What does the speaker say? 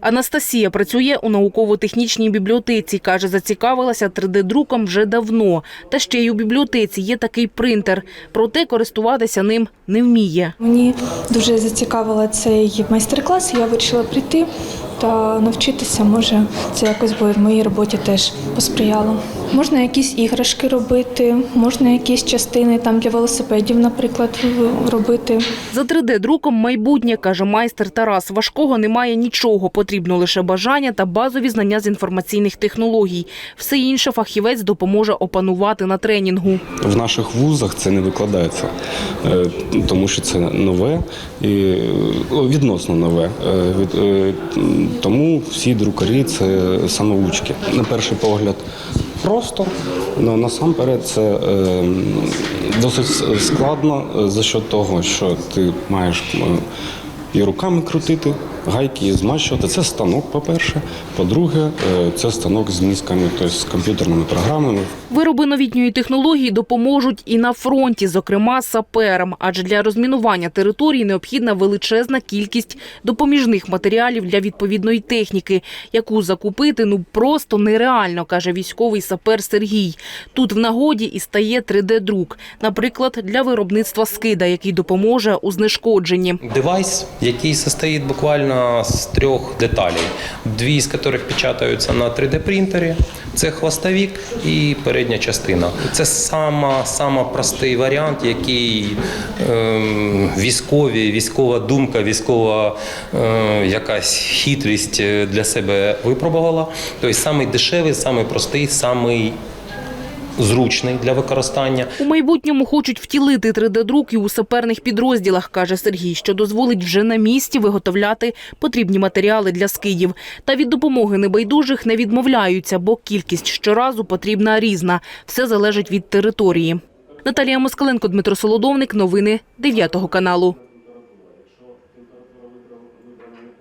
Анастасія працює у науково-технічній бібліотеці. Каже, зацікавилася 3D-друком вже давно. Та ще й у бібліотеці є такий принтер. Проте користуватися ним не вміє. Мені дуже зацікавила цей майстер-клас. Я вирішила прийти та навчитися. Може, це якось би в моїй роботі теж посприяло. Можна якісь іграшки робити, можна якісь частини там для велосипедів, наприклад, робити. За 3D-друком майбутнє, каже майстер Тарас. Важкого немає нічого. Потрібно лише бажання та базові знання з інформаційних технологій. Все інше фахівець допоможе опанувати на тренінгу. В наших вузах це не викладається, е, тому що це нове і е, відносно нове. Е, Тому всі друкарі це самоучки. На перший погляд просто, але насамперед це е, досить складно за що того, що ти маєш е, і руками крутити, гайки змащувати. Це станок, по-перше. По-друге, е, це станок з мізками, тобто з комп'ютерними програмами. Вироби новітньої технології допоможуть і на фронті, зокрема саперам, адже для розмінування територій необхідна величезна кількість допоміжних матеріалів для відповідної техніки, яку закупити ну просто нереально, каже військовий сапер Сергій. Тут в нагоді і стає 3D-друк, наприклад, для виробництва скида, який допоможе у знешкодженні. Девайс, який состоит буквально з трьох деталей, дві з яких печатаються на 3D принтері. Це хвостовик і передня частина. Це сама, сама простий варіант, який ем, військові, військова думка, військова е, якась хитрість е, для себе випробувала. Тобто самий дешевий, самий самий зручний для використання. У майбутньому хочуть втілити 3D-друк і у саперних підрозділах, каже Сергій, що дозволить вже на місці виготовляти потрібні матеріали для скидів. Та від допомоги небайдужих не відмовляються, бо кількість щоразу потрібна різна. Все залежить від території. Наталія Москаленко, Дмитро Солодовник. Новини 9 каналу.